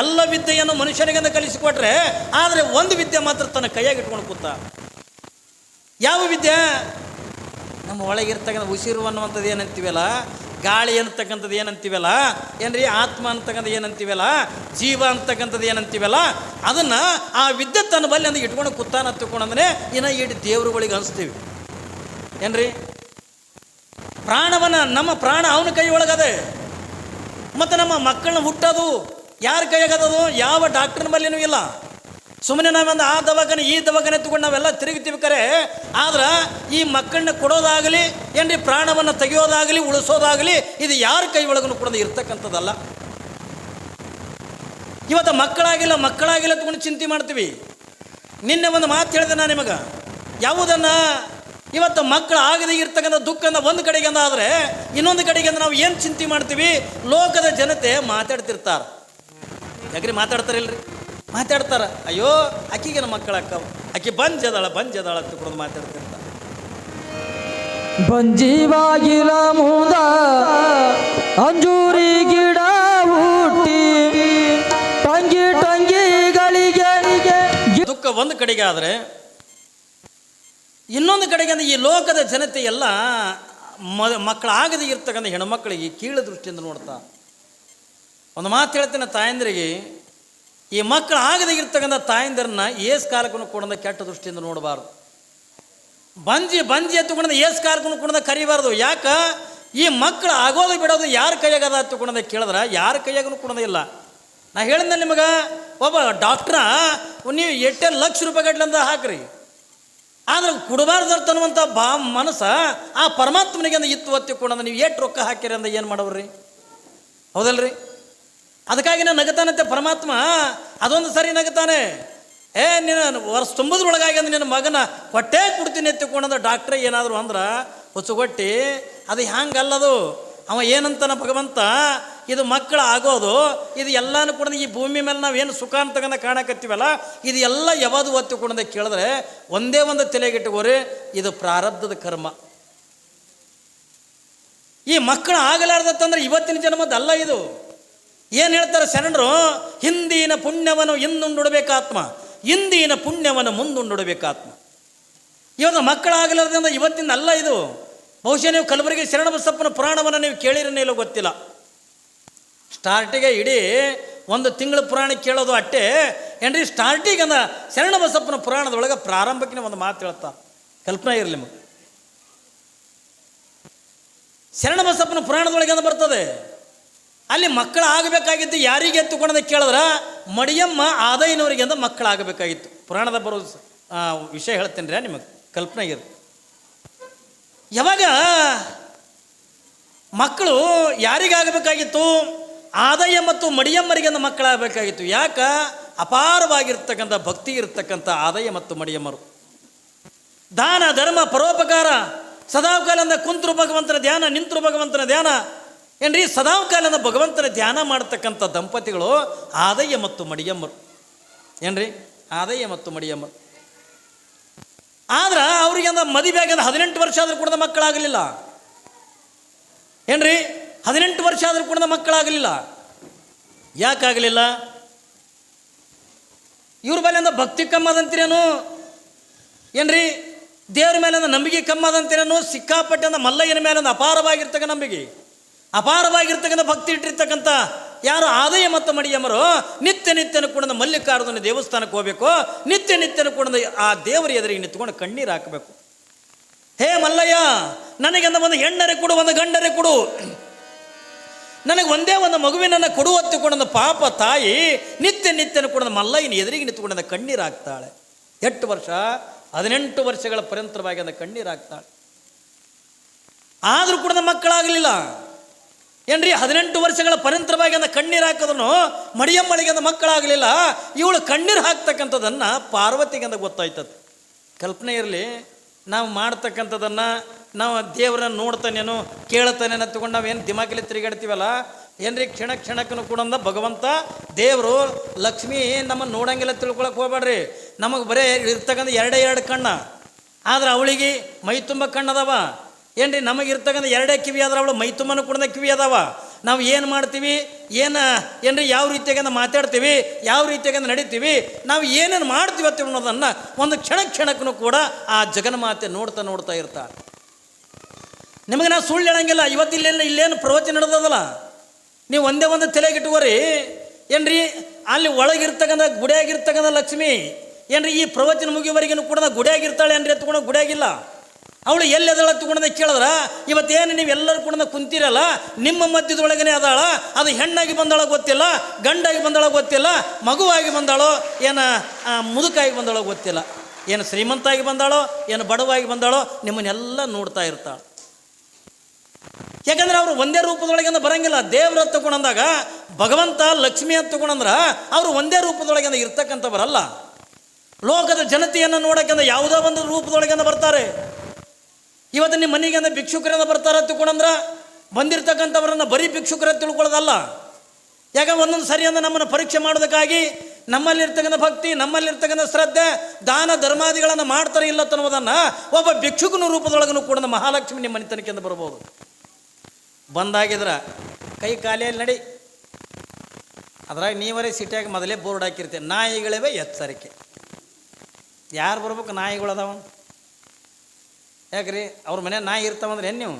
ಎಲ್ಲ ವಿದ್ಯೆಯನ್ನು ಮನುಷ್ಯನಿಗೆ ಕಲಿಸಿಕೊಟ್ರೆ, ಆದರೆ ಒಂದು ವಿದ್ಯೆ ಮಾತ್ರ ತನ್ನ ಕೈಯಾಗಿ ಇಟ್ಕೊಂಡು ಕೂತ. ಯಾವ ವಿದ್ಯೆ? ನಮ್ಮ ಒಳಗಿರ್ತಕ್ಕಂಥ ಉಸಿರು ಅನ್ನುವಂಥದ್ದು ಏನಂತೀವಲ್ಲ? ಗಾಳಿ ಅಂತಕ್ಕಂಥದ್ದು ಏನಂತೀವಲ್ಲ? ಏನ್ರಿ? ಆತ್ಮ ಅಂತಕ್ಕಂಥದ್ದು ಏನಂತೀವಲ್ಲ? ಜೀವ ಅಂತಕ್ಕಂಥದ್ದು ಏನಂತೀವಲ್ಲ? ಅದನ್ನು ಆ ವಿದ್ಯೆ ತನ್ನ ಬಲ್ಲಿ ಅಂದ್ರೆ ಇಟ್ಕೊಂಡು ಕೂತಾನ ತಗೊಂಡಂದ್ರೆ ಇನ್ನು ಇಡೀ ದೇವರುಗಳಿಗೆ ಅನಿಸ್ತೀವಿ ಏನ್ರಿ? ಪ್ರಾಣವನ್ನ, ನಮ್ಮ ಪ್ರಾಣ ಅವನ ಕೈ ಒಳಗದೆ ಮತ್ತು ನಮ್ಮ ಮಕ್ಕಳನ್ನ ಹುಟ್ಟೋದು ಯಾರ ಕೈಯಾಗದದು? ಯಾವ ಡಾಕ್ಟರ್ನ ಬಲ್ಲಿನೂ ಇಲ್ಲ. ಸುಮ್ಮನೆ ನಾವೊಂದು ಆ ದವಾಖಾನೆ, ಈ ದವಾಖಾನೆ ತಗೊಂಡು ನಾವೆಲ್ಲ ತಿರುಗಿತೀವಿ ಕರೆ. ಆದ್ರೆ ಈ ಮಕ್ಕಳನ್ನ ಕೊಡೋದಾಗಲಿ, ಏನ್ರಿ ಪ್ರಾಣವನ್ನು ತೆಗೆಯೋದಾಗಲಿ, ಉಳಿಸೋದಾಗಲಿ, ಇದು ಯಾರ ಕೈ ಒಳಗೂ ಕೂಡ ಇರ್ತಕ್ಕಂಥದ್ದಲ್ಲ. ಇವತ್ತು ಮಕ್ಕಳಾಗಿಲ್ಲ ಮಕ್ಕಳಾಗಿಲ್ಲ ತಗೊಂಡು ಚಿಂತೆ ಮಾಡ್ತೀವಿ. ನಿನ್ನೆ ಒಂದು ಮಾತು ಹೇಳಿದೆ ನಾನು ನಿಮಗೆ. ಯಾವುದನ್ನು ಇವತ್ತು ಮಕ್ಕಳು ಆಗದೆ ಇರ್ತಕ್ಕಂಥ ದುಃಖನ ಒಂದು ಕಡೆಗೆ ಆದರೆ ಇನ್ನೊಂದು ಕಡೆಗೆ ನಾವು ಏನು ಚಿಂತೆ ಮಾಡ್ತೀವಿ? ಲೋಕದ ಜನತೆ ಮಾತಾಡ್ತಿರ್ತಾರೆ. ಯಾಕ್ರಿ ಮಾತಾಡ್ತಾರಿಲ್ರಿ? ಮಾತಾಡ್ತಾರ. ಅಯ್ಯೋ ಆಕಿಗೆ ನಮ್ಮ ಮಕ್ಕಳ ಅಕ್ಕ ಆಕಿ ಬಂಜದಾಳ ಬಂಜದಾಳ ಅಂತ ಕೂಡ ಮಾತಾಡ್ತಿರ್ತಾರೆ. ಬಂಜೀವಾಗಿಲ ಮುಂದ ಅಂಜೂರಿ ಗಿಡ ಹುಟ್ಟಿ ಟಂಗಿ ಟಂಗಿಗಳಿಗೆ ದುಃಖ ಒಂದು ಕಡೆಗೆ ಆದರೆ ಇನ್ನೊಂದು ಕಡೆಗೆ ಈ ಲೋಕದ ಜನತೆ ಎಲ್ಲ ಮ, ಮಕ್ಕಳಾಗದೆ ಇರ್ತಕ್ಕಂಥ ಹೆಣ್ಮಕ್ಳಿಗೆ ಕೀಳು ದೃಷ್ಟಿಯಿಂದ ನೋಡ್ತಾ. ಒಂದು ಮಾತು ಹೇಳ್ತೇನೆ ತಾಯಂದ್ರಿಗೆ, ಈ ಮಕ್ಕಳು ಆಗದೆ ಇರ್ತಕ್ಕಂಥ ತಾಯಂದಿರನ್ನ ಏಸ್ ಕಾಲಕ್ಕೂ ಕೂಡ ಕೆಟ್ಟ ದೃಷ್ಟಿಯಿಂದ ನೋಡಬಾರ್ದು. ಬಂಜಿ ಬಂಜಿ ಎತ್ತುಕೊಂಡ ಏಸ್ ಕಾಲಕ್ಕೂ ಕೂಡ ಕರಿಬಾರ್ದು. ಯಾಕ? ಈ ಮಕ್ಕಳು ಆಗೋದು ಬಿಡೋದು ಯಾರ ಕೈಯಾಗದ ಎತ್ತುಕೊಂಡ ಕೇಳಿದ್ರೆ ಯಾರ ಕೈಯಾಗೂ ಕೂಡ ಇಲ್ಲ. ನಾ ಹೇಳಿದ್ನ ನಿಮಗೆ, ಒಬ್ಬ ಡಾಕ್ಟ್ರ, ನೀವು ಎಷ್ಟೇ ಲಕ್ಷ ರೂಪಾಯಿ ಗಟ್ಲಂದ ಹಾಕ್ರಿ. ಆದ್ರೆ ಕೊಡಬಾರ್ದು ಅನ್ನುವಂಥ ಬಾ ಮನಸ್ಸ ಆ ಪರಮಾತ್ಮನಿಗೆ ಅಂದ್ರೆ ಇತ್ತು ಕೊಡೋದು ನೀವು ಎಷ್ಟು ರೊಕ್ಕ ಹಾಕಿರಿ ಅಂದ ಏನು ಮಾಡವ್ರಿ ಹೌದಲ್ರಿ? ಅದಕ್ಕಾಗಿ ನಾನು ನಗತಾನಂತೆ ಪರಮಾತ್ಮ. ಅದೊಂದು ಸರಿ ನಗತಾನೆ. ಏ, ನೀನು ವರ್ಷ ತುಂಬದ್ರೊಳಗಾಗಿ ಅಂದ್ರೆ ನಿನ್ನ ಮಗನ ಹೊಟ್ಟೆ ಕೊಡ್ತೀನಿ ಎತ್ತಿಕೊಂಡಂದ್ರೆ ಡಾಕ್ಟ್ರೇ ಏನಾದರೂ ಅಂದ್ರೆ ಹುಚ್ಚುಗೊಟ್ಟಿ ಅದು ಹ್ಯಾಂಗಲ್ಲದು? ಅವ ಏನಂತಾನ ಭಗವಂತ? ಇದು ಮಕ್ಕಳು ಆಗೋದು, ಇದು ಎಲ್ಲನೂ ಕೂಡ ಈ ಭೂಮಿ ಮೇಲೆ ನಾವು ಏನು ಸುಖ ಅಂತ ಕಾಣಕತ್ತೀವಲ್ಲ, ಇದು ಎಲ್ಲ ಯಾವುದು ಒತ್ತು ಕೂಡ ಕೇಳಿದ್ರೆ ಒಂದೇ ಒಂದು ತಲೆಗಿಟ್ಟುಕೋರಿ ಇದು ಪ್ರಾರಬ್ಧದ ಕರ್ಮ. ಈ ಮಕ್ಕಳು ಆಗಲಾರ್ದಂದ್ರೆ ಇವತ್ತಿನ ಜನ್ಮದಲ್ಲ ಇದು. ಏನು ಹೇಳ್ತಾರೆ ಶರಣರು? ಹಿಂದಿನ ಪುಣ್ಯವನ್ನು ಹಿಂದುಂಡುಡಬೇಕಾತ್ಮ ಹಿಂದಿನ ಪುಣ್ಯವನ್ನು ಮುಂದುಂಡುಡಬೇಕಾತ್ಮ ಇವತ್ತು ಮಕ್ಕಳಾಗಲಾರ್ದಂದ್ರೆ ಇವತ್ತಿನ ಅಲ್ಲ ಇದು. ಬಹುಶಃ ನೀವು ಕಲಬುರಗಿ ಶರಣ ಬಸಪ್ಪನ ಪುರಾಣವನ್ನು ನೀವು ಇಲ್ಲ ಗೊತ್ತಿಲ್ಲ. ಸ್ಟಾರ್ಟಿಗೆ ಇಡೀ ಒಂದು ತಿಂಗಳ ಪುರಾಣ ಕೇಳೋದು ಅಟ್ಟೆ. ಏನ್ರಿ, ಸ್ಟಾರ್ಟಿಗೆ ಅಂದ ಶರಣ ಬಸಪ್ಪನ ಪುರಾಣದೊಳಗೆ ಪ್ರಾರಂಭಕ್ಕೆ ಒಂದು ಮಾತು ಹೇಳ್ತಾ ಕಲ್ಪನೆ ಇರಲಿ ನಿಮಗೆ. ಶರಣ ಬಸಪ್ಪನ ಪುರಾಣದೊಳಗೆ ಅಂತ ಬರ್ತದೆ. ಅಲ್ಲಿ ಮಕ್ಕಳು ಆಗಬೇಕಾಗಿತ್ತು, ಯಾರಿಗೆ ಎತ್ತುಕೊಂಡದ ಕೇಳಿದ್ರೆ ಮಡಿಯಮ್ಮ ಆದಾಯನವರಿಗೆ ಅಂತ ಮಕ್ಕಳು ಆಗಬೇಕಾಗಿತ್ತು. ಪುರಾಣದ ಬರೋ ವಿಷಯ ಹೇಳ್ತೇನೆ ರೀ ನಿಮಗೆ. ಕಲ್ಪನೆ ಇರು ಯಾವಾಗ ಮಕ್ಕಳು ಯಾರಿಗಾಗಬೇಕಾಗಿತ್ತು? ಆದಾಯ ಮತ್ತು ಮಡಿಯಮ್ಮರಿಗೆ ಅಂತ ಮಕ್ಕಳಾಗಬೇಕಾಗಿತ್ತು. ಯಾಕ? ಅಪಾರವಾಗಿರ್ತಕ್ಕಂಥ ಭಕ್ತಿ ಇರತಕ್ಕಂಥ ಆದಾಯ ಮತ್ತು ಮಡಿಯಮ್ಮರು. ದಾನ, ಧರ್ಮ, ಪರೋಪಕಾರ ಸದಾಕಾಲದಿಂದ ಕುಂತರು ಭಗವಂತನ ಧ್ಯಾನ, ನಿಂತರು ಭಗವಂತನ ಧ್ಯಾನ. ಏನ್ರಿ? ಸದಾಕಾಲದಿಂದ ಭಗವಂತನ ಧ್ಯಾನ ಮಾಡತಕ್ಕಂಥ ದಂಪತಿಗಳು ಆದಯ್ಯ ಮತ್ತು ಮಡಿಯಮ್ಮರು. ಏನ್ರಿ? ಆದಯ್ಯ ಮತ್ತು ಮಡಿಯಮ್ಮರು. ಆದ್ರೆ ಅವ್ರಿಗೆ ಮದುವೆ ಆಗ್ಯದ ಹದಿನೆಂಟು ವರ್ಷ ಆದರೂ ಕೂಡ ಮಕ್ಕಳಾಗಲಿಲ್ಲ. ಏನ್ರಿ? ಹದಿನೆಂಟು ವರ್ಷ ಆದರೂ ಕೂಡ ಮಕ್ಕಳಾಗಲಿಲ್ಲ. ಯಾಕಾಗಲಿಲ್ಲ? ಇವ್ರ ಮೇಲೆ ಒಂದು ಭಕ್ತಿ ಕಮ್ಮದಂತೀರೇನು? ಏನ್ರಿ? ದೇವ್ರ ಮೇಲೆ ಒಂದು ನಂಬಿಕೆ ಕಮ್ಮದಂತೀರೇನು? ಸಿಕ್ಕಾಪಟ್ಟೆ ಅಂದ ಮಲ್ಲಯ್ಯನ ಮೇಲೆ ಒಂದು ಅಪಾರವಾಗಿರ್ತಕ್ಕ ನಂಬಿಕೆ. ಅಪಾರವಾಗಿರ್ತಕ್ಕಂಥ ಭಕ್ತಿ ಇಟ್ಟಿರ್ತಕ್ಕಂಥ ಯಾರು ಆದಾಯ ಮತ್ತು ಮಡಿಯಮ್ಮರು, ನಿತ್ಯ ನಿತ್ಯನೂ ಕೂಡ ಮಲ್ಲಿಕಾರ್ಜುನ ದೇವಸ್ಥಾನಕ್ಕೆ ಹೋಗಬೇಕು. ನಿತ್ಯ ನಿತ್ಯನೂ ಕೂಡ ಆ ದೇವರ ಎದುರಿಗೆ ನಿಂತ್ಕೊಂಡು ಕಣ್ಣೀರು ಹಾಕಬೇಕು. ಹೇ ಮಲ್ಲಯ್ಯ ನನಗೆ ಒಂದು ಹೆಣ್ಣರೆ ಕೊಡು, ಒಂದು ಗಂಡರೆ ಕೊಡು. ನನಗೆ ಒಂದೇ ಒಂದು ಮಗುವಿನನ್ನು ಕೊಡು ಹೊತ್ತುಕೊಂಡ ಪಾಪ ತಾಯಿ, ನಿತ್ಯ ನಿತ್ಯನ ಕೂಡ ಮಲ್ಲಯ್ಯನ ಎದುರಿಗೆ ನಿಂತುಕೊಂಡ ಕಣ್ಣೀರಾಗ್ತಾಳೆ ಎಷ್ಟು ವರ್ಷ? ಹದಿನೆಂಟು ವರ್ಷಗಳ ಪರ್ಯಂತರವಾಗಿ ಅಂದ ಕಣ್ಣೀರಾಗ್ತಾಳೆ ಆದರೂ ಕೂಡ ಮಕ್ಕಳಾಗಲಿಲ್ಲ. ಏನ್ರಿ, ಹದಿನೆಂಟು ವರ್ಷಗಳ ಪರ್ಯಂತರವಾಗಿ ಅಂದ ಕಣ್ಣೀರು ಹಾಕೋದನ್ನು ಮಡಿಯಮ್ಮಳಿಗೆ ಅಂದ ಮಕ್ಕಳಾಗಲಿಲ್ಲ. ಇವಳು ಕಣ್ಣೀರು ಹಾಕ್ತಕ್ಕಂಥದ್ದನ್ನು ಪಾರ್ವತಿಗೆ ಅಂದ ಗೊತ್ತಾಯ್ತದ. ಕಲ್ಪನೆ ಇರಲಿ ನಾವು ಮಾಡ್ತಕ್ಕಂಥದ್ದನ್ನು ನಾವು ದೇವರನ್ನ ನೋಡ್ತಾನೇನು, ಕೇಳ್ತಾನೇನೋ ತಗೊಂಡು ನಾವೇನು ದಿಮಾಕಲಿ ತಿರುಗಾಡ್ತೀವಲ್ಲ, ಏನ್ರಿ ಕ್ಷಣ ಕ್ಷಣಕ್ಕೂ ಕೂಡ ಭಗವಂತ, ದೇವರು, ಲಕ್ಷ್ಮಿ ನಮ್ಮನ್ನು ನೋಡಂಗಿಲ್ಲ ತಿಳ್ಕೊಳಕ್ಕೆ ಹೋಗ್ಬೇಡ್ರಿ ನಮಗೆ ಬರೀ ಇರ್ತಕ್ಕಂಥ ಎರಡೇ ಎರಡು ಕಣ್ಣ. ಆದ್ರೆ ಅವಳಿಗೆ ಮೈ ತುಂಬ ಕಣ್ಣದವ. ಏನ್ರಿ ನಮಗೆ ಇರ್ತಕ್ಕಂಥ ಎರಡೇ ಕಿವಿ ಆದ್ರೆ ಅವಳು ಮೈ ತುಂಬನೂ ಕೂಡ ಕಿವಿ ಅದಾವ. ನಾವು ಏನು ಮಾಡ್ತೀವಿ? ಏನು, ಏನ್ರಿ? ಯಾವ ರೀತಿಯಾಗಿ ಮಾತಾಡ್ತೀವಿ? ಯಾವ ರೀತಿಯಾಗಿ ನಡೀತೀವಿ? ನಾವು ಏನೇನು ಮಾಡ್ತೀವಿ ಅಂತ ಅನ್ನೋದನ್ನು ಒಂದು ಕ್ಷಣ ಕ್ಷಣಕ್ಕೂ ಕೂಡ ಆ ಜಗನ್ಮಾತೆ ನೋಡ್ತಾ ನೋಡ್ತಾ ಇರ್ತಾಳೆ ನಿಮಗೆ ನಾವು ಸುಳ್ಳು ಹೇಳಂಗಿಲ್ಲ. ಇವತ್ತು ಇಲ್ಲೇನು ಪ್ರವಚನ ನಡೆದದಲ್ಲ? ನೀವು ಒಂದೇ ಒಂದು ತಲೆಗಿಟ್ಟುಕೋರಿ ಏನ್ರಿ? ಅಲ್ಲಿ ಒಳಗಿರ್ತಕ್ಕಂಥ ಗುಡಿಯಾಗಿರ್ತಕ್ಕಂಥ ಲಕ್ಷ್ಮಿ. ಏನ್ರಿ? ಈ ಪ್ರವಚನ ಮುಗಿಯುವವರೆಗೂ ಕೂಡ ಗುಡಿಯಾಗಿರ್ತಾಳೆ ಏನ್ರಿ ಎತ್ಕೊಂಡು ಗುಡಿಯಾಗಿಲ್ಲ. ಅವಳು ಎಲ್ಲಿ ಅದಳ ತಗೊಂಡ ಕೇಳಿದ್ರ? ಇವತ್ತೇನು ನೀವು ಎಲ್ಲರೂ ಕೂಡ ಕುಂತಿರಲ್ಲ? ನಿಮ್ಮ ಮಧ್ಯದೊಳಗನೆ ಅದಾಳ? ಅದು ಹೆಣ್ಣಾಗಿ ಬಂದಾಳ ಗೊತ್ತಿಲ್ಲ, ಗಂಡಾಗಿ ಬಂದಾಳ ಗೊತ್ತಿಲ್ಲ, ಮಗುವಾಗಿ ಬಂದಾಳೋ, ಏನು ಮುದುಕಾಗಿ ಬಂದಾಳೋ ಗೊತ್ತಿಲ್ಲ. ಏನು ಶ್ರೀಮಂತಾಗಿ ಬಂದಾಳೋ, ಏನು ಬಡವಾಗಿ ಬಂದಾಳೋ, ನಿಮ್ಮನ್ನೆಲ್ಲ ನೋಡ್ತಾ ಇರ್ತಾಳೆ. ಯಾಕಂದ್ರೆ ಅವರು ಒಂದೇ ರೂಪದೊಳಗಿಂದ ಬರಂಗಿಲ್ಲ. ದೇವರ ತಗೊಂಡಂದಾಗ ಭಗವಂತ, ಲಕ್ಷ್ಮಿ ಅಂತ ತಗೊಂಡಂದ್ರ ಅವರು ಒಂದೇ ರೂಪದೊಳಗಿಂದ ಇರ್ತಕ್ಕಂಥವರಲ್ಲ. ಲೋಕದ ಜನತೆಯನ್ನು ನೋಡಕ್ಕಿಂದ ಯಾವುದೋ ಒಂದು ರೂಪದೊಳಗಿಂದ ಬರ್ತಾರೆ. ಇವತ್ತು ನಿಮ್ಮ ಮನೆಗೆ ಭಿಕ್ಷುಕರಿಂದ ಬರ್ತಾರೆ ತಿಳ್ಕೊಂಡ್ರ ಬಂದಿರ್ತಕ್ಕಂಥವ್ರನ್ನ ಬರೀ ಭಿಕ್ಷುಕರ ತಿಳ್ಕೊಳ್ಳೋದಲ್ಲ. ಯಾಕ ಒಂದೊಂದು ಸರಿ ಅಂದ್ರೆ ನಮ್ಮನ್ನು ಪರೀಕ್ಷೆ ಮಾಡೋದಕ್ಕಾಗಿ ನಮ್ಮಲ್ಲಿರ್ತಕ್ಕಂಥ ಭಕ್ತಿ, ನಮ್ಮಲ್ಲಿರ್ತಕ್ಕಂಥ ಶ್ರದ್ಧೆ, ದಾನ, ಧರ್ಮಾದಿಗಳನ್ನು ಮಾಡ್ತಾರೆ ಇಲ್ಲ ಅನ್ನೋದನ್ನು ಒಬ್ಬ ಭಿಕ್ಷುಕನ ರೂಪದೊಳಗೂ ಕೂಡ ಮಹಾಲಕ್ಷ್ಮಿ ನಿಮ್ಮ ಮನೆತನಕ್ಕಿಂದ ಬರ್ಬೋದು. ಬಂದಾಗಿದ್ರೆ ಕೈ ಕಾಲಿಯಲ್ಲಿ ನಡಿ. ಅದ್ರಾಗ ನೀವರೇ ಸಿಟಿಯಾಗಿ ಮೊದಲೇ ಬೋರ್ಡ್ ಹಾಕಿರ್ತೀವಿ ನಾಯಿಗಳಿವೆ ಎಚ್ಚರಿಕೆ ಯಾರು ಬರ್ಬೇಕು ನಾಯಿಗಳು ಅದಾವ ಯಾಕ್ರಿ? ಅವ್ರ ಮನೆ ನಾಯಿ ಇರ್ತಾವಂದ್ರೆ ಏನು ನೀವು?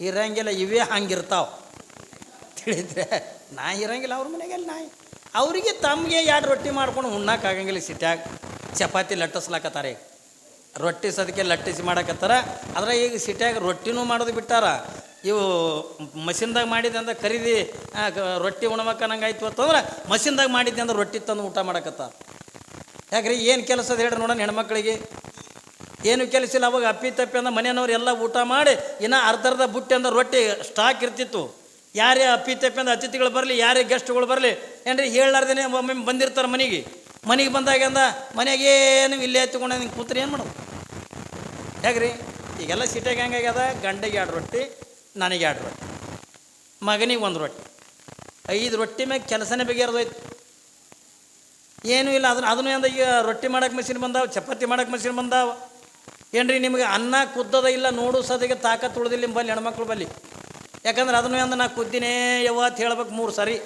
ಇರಂಗಿಲ್ಲ, ಇವೇ ಹಂಗಿರ್ತಾವ. ತಿಳಿದ್ರೆ ನಾಯಿ ಇರಂಗಿಲ್ಲ, ಅವ್ರ ಮನೆಗೆಲ್ಲ ನಾಯಿ. ಅವರಿಗೆ ತಮಗೆ ಎರಡು ರೊಟ್ಟಿ ಮಾಡ್ಕೊಂಡು ಉಣ್ಣಕ್ಕಾಗಂಗಿಲ್ಲ ಸಿಟ್ಯಾಗ. ಚಪಾತಿ ಲಟ್ಟಿಸ್ಲಾಕತ್ತಾರೆ ರೊಟ್ಟಿ ಸದಕ್ಕೆ ಲಟ್ಟಿಸಿ ಮಾಡಕತ್ತಾರ. ಆದ್ರೆ ಈಗ ಸಿಟ್ಯಾಗ ರೊಟ್ಟಿನೂ ಮಾಡೋದು ಬಿಟ್ಟಾರ. ಇವು ಮಷಿನ್ದಾಗ ಮಾಡಿದ್ದೆ ಅಂದ್ರೆ ಖರೀದಿ ರೊಟ್ಟಿ ಆಯ್ತು ಅಂತಂದ್ರೆ ಮಷಿನ್ದಾಗ ಮಾಡಿದ್ದೆ ಅಂದ್ರೆ ರೊಟ್ಟಿ ತಂದು ಊಟ ಮಾಡಕತ್ತಾರ. ಯಾಕ್ರಿ? ಏನು ಕೆಲಸ ಹೇಳ್ರಿ ನೋಡೋಣ ಹೆಣ್ಮಕ್ಳಿಗೆ. ಏನು ಕೆಲಸ ಇಲ್ಲ, ಅವಾಗ ಅಪ್ಪಿ ತಪ್ಪಿ ಅಂದ್ರೆ ಮನೆಯವ್ರು ಎಲ್ಲ ಊಟ ಮಾಡಿ, ಇನ್ನು ಅರ್ಧ ಅರ್ಧ ಬುಟ್ಟಿ ಅಂದ್ರೆ ರೊಟ್ಟಿ ಸ್ಟಾಕ್ ಇರ್ತಿತ್ತು. ಯಾರೇ ಅಪ್ಪಿ ತಪ್ಪಿ ಅಂದ್ರೆ ಅತಿಥಿಗಳು ಬರಲಿ, ಯಾರೇ ಗೆಸ್ಟ್ಗಳು ಬರಲಿ, ಏನ್ರಿ ಹೇಳಾರ್ದೇನೆ ಒಮ್ಮೆ ಬಂದಿರ್ತಾರೆ ಮನೆಗೆ. ಮನೆಗೆ ಬಂದಾಗ ಅಂದ, ಮನೆಗೆ ಏನು ಇಲ್ಲೇ ಎತ್ಕೊಂಡು ನಿಂಗೆ ಕೂತ್ರಿ ಏನು ಮಾಡೋದು? ಹೇಗ್ರಿ ಈಗೆಲ್ಲ ಸಿಟಿಯಾಗ ಹೆಂಗಾಗ್ಯದ ಗಂಡಗೆ ಎರಡು ರೊಟ್ಟಿ, ನನಗೆ ಎರಡು ರೊಟ್ಟಿ, ಮಗನಿಗೆ ಒಂದು ರೊಟ್ಟಿ. ಐದು ರೊಟ್ಟಿ ಮ್ಯಾಗ ಕೆಲಸನೇ ಬಗೆಹರಿದೋಯ್ತು. ಏನೂ ಇಲ್ಲ, ಅದನ್ನ ಅದನ್ನು ಅಂದ, ಈಗ ರೊಟ್ಟಿ ಮಾಡಕ್ಕೆ ಮಷಿನ್ ಬಂದಾವ, ಚಪಾತಿ ಮಾಡೋಕೆ ಮಷಿನ್ ಬಂದಾವ ಏನ್ರಿ ನಿಮಗೆ ಅನ್ನ ಕುದ್ದದ ಇಲ್ಲ ನೋಡು ಸದಿಗೆ ತಾಕತ್ತು ಉಳ್ದಿಲ್ಲ ಬಲ್ಲಿ ಹೆಣ್ಮಕ್ಳು ಬಲ್ಲಿ. ಯಾಕಂದ್ರೆ ಅದನ್ನು ಅಂದ್ರೆ ನಾ ಕುದ್ದಿನೇ ಯಾವತ್ತು ಹೇಳ್ಬೇಕು ಮೂರು ಸರಿ.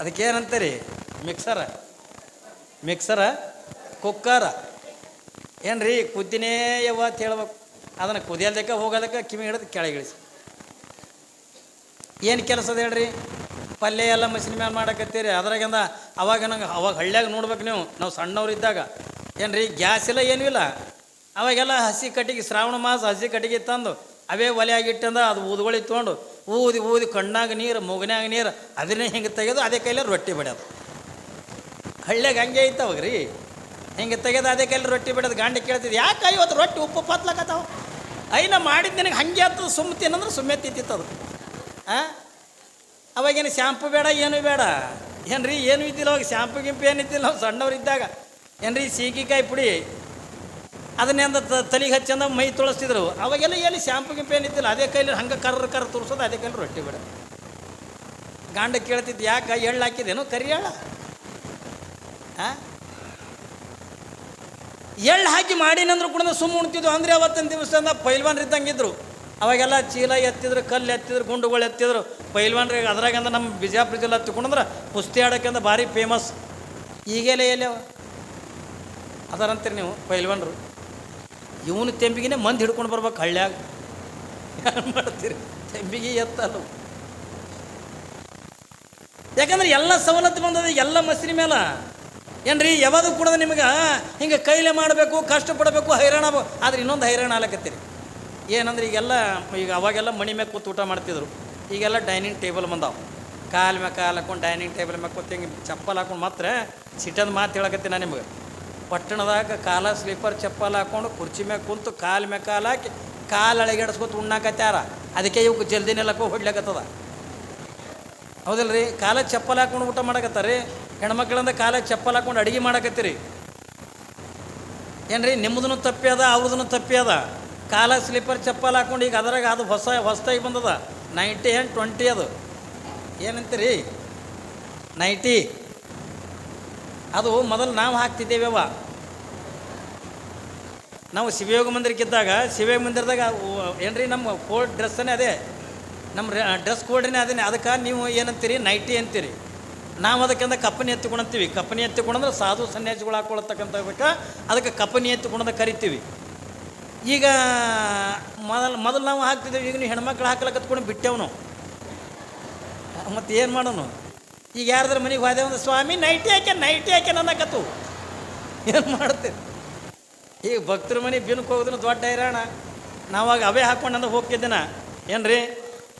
ಅದಕ್ಕೇನಂತೀರಿ? ಮಿಕ್ಸರ. ಮಿಕ್ಸರ, ಕುಕ್ಕರ. ಏನ್ರಿ? ಕುದ್ದಿನೇ ಯಾವತ್ತು ಹೇಳ್ಬೇಕು. ಅದನ್ನು ಕುದಿಯೋದಕ್ಕೆ ಹೋಗೋದಕ್ಕೆ ಕಿವಿ ಹಿಡಿದು ಕೆಳಗಿಳಿಸಿ ಏನು ಕೆಲಸ ಅದ ಹೇಳ್ರಿ? ಪಲ್ಯ ಎಲ್ಲ ಮಷಿನ್ ಮ್ಯಾಲ ಮಾಡಕತ್ತೀರಿ. ಅದ್ರಾಗಿಂದ ಅವಾಗ ನಂಗೆ ಅವಾಗ ಹಳ್ಳ್ಯಾಗ ನೋಡ್ಬೇಕು ನೀವು. ನಾವು ಸಣ್ಣವ್ರು ಇದ್ದಾಗ ಏನ್ರಿ? ಗ್ಯಾಸ್ ಇಲ್ಲ, ಏನೂ ಇಲ್ಲ. ಅವಾಗೆಲ್ಲ ಹಸಿ ಕಟ್ಟಿಗೆ, ಶ್ರಾವಣ ಮಾಸ ಹಸಿ ಕಟ್ಟಿಗೆ ತಂದು ಅವೇ ಒಲೆಯಾಗಿಟ್ಟಂದ ಅದು ಊದುಗಳಿಗೆ ತೊಗೊಂಡು ಊದಿ ಊದಿ ಕಣ್ಣಾಗ ನೀರು, ಮೂಗನ್ಯಾಗ ನೀರು ಅದನ್ನೇ ಹಿಂಗೆ ತೆಗೆದು ಅದೇ ಕೈಲೇ ರೊಟ್ಟಿ ಬಿಡೋದು. ಹಳ್ಳ್ಯಾಗ ಹಂಗೆ ಐತವಾಗ ರೀ. ಹಿಂಗೆ ತೆಗೆದು ಅದೇ ಕೈಲಿ ರೊಟ್ಟಿ ಬಿಡೋದು. ಗಾಂಡಿ ಕೇಳ್ತಿದ್ದು, ಯಾಕೆ ಇವತ್ತು ರೊಟ್ಟಿ ಉಪ್ಪು ಪತ್ಲಕತ್ತಾವ? ಐ ನಾ ಮಾಡಿದ್ದು ನಿನಗೆ ಹಂಗೆ ಅಂತ ಸುಮ್ಮ ತಿನ್ನಂದ್ರೆ ಸುಮ್ಮನೆ ಅದು ಆ? ಅವಾಗೇನು ಶ್ಯಾಂಪು ಬೇಡ, ಏನು ಬೇಡ. ಏನ್ರಿ, ಏನು ಇದ್ದಿಲ್ಲ ಅವಾಗ. ಶ್ಯಾಂಪು ಗಿಂಪು ಏನಿದ್ದಿಲ್ಲ. ನಾವು ಸಣ್ಣವ್ರು ಇದ್ದಾಗ. ಏನ್ರಿ, ಸೀಗಿಕಾಯಿ ಪುಡಿ ಅದನ್ನೆಂದ ತಲೆಗೆ ಹಚ್ಚಂದ ಮೈ ತೊಳಸ್ತಿದ್ರು. ಅವಾಗೆಲ್ಲ ಎಲ್ಲಿ ಶಾಂಪು ಗಿಂಪು ಏನಿದ್ದಿಲ್ಲ ಅದೇ ಕೈಲಿ ಹಂಗೆ ಕರ್ರ ಕರ್ರ ತೋರಿಸೋದು, ಅದೇ ಕೈಲಿ ರೊಟ್ಟಿ ಬಿಡ ಗಾಂಡ ಕೇಳ್ತಿದ್ದು, ಯಾಕೆ ಎಳ್ಳು ಹಾಕಿದೇನು ಕರಿಯಾಳ ಹಾಂ ಎಳ್ಳು ಹಾಕಿ ಮಾಡಿನಂದ್ರು ಕೂಡ ಸುಮ್ಮ ಉಣ್ತಿದ್ವು. ಅಂದರೆ ಅವತ್ತಿನ ದಿವಸದಿಂದ ಪೈಲ್ವಾನ್ರು ಇದ್ದಂಗಿದ್ರು. ಅವಾಗೆಲ್ಲ ಚೀಲ ಎತ್ತಿದ್ರು, ಕಲ್ಲು ಎತ್ತಿದ್ರು, ಗುಂಡುಗಳು ಎತ್ತಿದ್ರು. ಪೈಲ್ವಾನ್ರಿಗೆ ಅದ್ರಾಗಂದ ನಮ್ಮ ಬಿಜಾಪುರ ಜಿಲ್ಲೆ ಹತ್ತಿಕೊಂಡಂದ್ರೆ ಕುಸ್ತಿ ಆಡೋಕ್ಕಿಂತ ಭಾರಿ ಫೇಮಸ್ ಈಗೆಲ್ಲ ಎಲ್ಲಿ ಅವ? ಅದರಂತೀರಿ ನೀವು ಪೈಲ್ವಾನ್ರು. ಇವನು ತೆಂಬಿಗೆ ಮಂದಿ ಹಿಡ್ಕೊಂಡು ಬರ್ಬೇಕು ಹಳ್ಳ್ಯಾಗ. ಯಾರು ಮಾಡ್ತೀರಿ? ತೆಂಬಿಗೆ ಎತ್ತಲ್ಲ. ಯಾಕಂದ್ರೆ ಎಲ್ಲ ಸವಲತ್ತು ಬಂದದ, ಎಲ್ಲ ಮಸೀನಿ ಮೇಲೆ ಏನ್ರಿ ಯಾವಾಗ ಕೂಡ ನಿಮಗೆ ಹಿಂಗೆ ಕೈಲೇ ಮಾಡಬೇಕು, ಕಷ್ಟಪಡಬೇಕು, ಹೈರಾಣ. ಆದ್ರೆ ಇನ್ನೊಂದು ಹೈರಾಣ ಆಲಕತ್ತೀರಿ ಏನಂದ್ರೆ ಈಗೆಲ್ಲ, ಈಗ ಅವಾಗೆಲ್ಲ ಮಣಿ ಮೇಲೆ ಕೂತು ಊಟ ಮಾಡ್ತಿದ್ರು. ಈಗೆಲ್ಲ ಡೈನಿಂಗ್ ಟೇಬಲ್ ಬಂದಾವ. ಕಾಲು ಮೇಲೆ ಕಾಲು ಹಾಕೊಂಡು ಡೈನಿಂಗ್ ಟೇಬಲ್ ಮೇಲೆ ಕೂತು ಹಿಂಗೆ ಚಪ್ಪಲ್ ಹಾಕೊಂಡು ಮಾತ್ರ ಸಿಟ್ಟಂದು ಮಾತು ಹೇಳಕತ್ತೀನಿ ನಾನು ನಿಮಗೆ. ಪಟ್ಟಣದಾಗ ಕಾಲ ಸ್ಲೀಪರ್ ಚಪ್ಪಲ್ ಹಾಕೊಂಡು ಕುರ್ಚಿ ಮ್ಯಾಗ ಕುಂತು ಕಾಲು ಮ್ಯಾಗ ಕಾಲು ಹಾಕಿ ಕಾಲು ಅಳಗೆಡಿಸ್ಕೊತ ಉಣ್ಣಾಕತ್ಯಾರ. ಅದಕ್ಕೆ ಇವಕ್ಕೆ ಜಲ್ದಿನೆಲ್ಲಕ್ಕೂ ಹೊಡ್ಲಿಕತ್ತದ. ಹೌದಲ್ಲ ರೀ ಕಾಲ ಚಪ್ಪಲ್ ಹಾಕೊಂಡು ಊಟ ಮಾಡಕತ್ತಾರ ಹೆಣ್ಮಕ್ಳಿಂದ ಕಾಲ ಚಪ್ಪಲ್ ಹಾಕೊಂಡು ಅಡುಗೆ ಮಾಡಕತ್ತೀರಿ? ಏನ್ರಿ? ನಿಮ್ಮದನ್ನು ತಪ್ಪಿ ಅದ ಅವ್ರದನ್ನು ತಪ್ಪಿ ಅದ. ಕಾಲ ಸ್ಲೀಪರ್ ಚಪ್ಪಲ್ ಹಾಕೊಂಡು ಈಗ ಅದರಾಗ ಅದು ಹೊಸ ಹೊಸದಾಗಿ ಬಂದದ. ನೈಂಟಿ ಆ್ಯಂಡ್ ಟ್ವೆಂಟಿ ಅದು. ಏನಂತೀರಿ? ನೈಂಟಿ. ಅದು ಮೊದಲು ನಾವು ಹಾಕ್ತಿದ್ದೇವೆವ ನಾವು ಶಿವಯೋಗ ಮಂದಿರಕ್ಕಿದ್ದಾಗ, ಶಿವಯೋಗ ಮಂದಿರದಾಗ ಏನ್ರಿ ನಮ್ಮ ಕೋಡ್ ಡ್ರೆಸ್ಸನೇ ಅದೇ. ನಮ್ಮ ಡ್ರೆಸ್ ಕೋಡ್ನೇ ಅದೇ ಅದಕ್ಕೆ ನೀವು ಏನಂತೀರಿ? ನೈಟಿ ಅಂತೀರಿ. ನಾವು ಅದಕ್ಕಿಂತ ಕಪ್ಪನಿ ಎತ್ತಿಕೊಂಡಂತೀವಿ. ಕಪ್ಪನಿ ಎತ್ತಿಕೊಂಡಂದ್ರೆ ಸಾಧು ಸನ್ಯಾಸಿಗಳು ಹಾಕೊಳತಕ್ಕಂಥದಕ್ಕೆ ಅದಕ್ಕೆ ಕಪ್ಪನಿ ಎತ್ತಿಕೊಂಡಂತ ಕರಿತೀವಿ. ಈಗ ಮೊದಲು ಮೊದಲು ನಾವು ಹಾಕ್ತಿದ್ದೇವೆ. ಈಗ ನೀವು ಹೆಣ್ಮಕ್ಳು ಹಾಕ್ಲಕತ್ಕೊಂಡು ಬಿಟ್ಟೆವು ನಾವು ಮತ್ತು ಏನು ಮಾಡೋನು? ಈಗ ಯಾರ್ದ್ರ ಮನೆಗೆ ಹೋದೆ ಒಂದು ಸ್ವಾಮಿ ನೈಟಿ ಯಾಕೆ ನೈಟಿ ನನ್ನ ಅನ್ನಕತ್ತು ಏನು ಮಾಡ್ತೇನೆ ಈಗ ಭಕ್ತರ ಮನೆ ಬಿನ್ಕ್ ಹೋಗೋದನ್ನ ದೊಡ್ಡ ಹೈರಾಣ. ನಾವಾಗ ಅವೇ ಹಾಕೊಂಡು ಅಂದ್ರೆ ಏನು ರೀ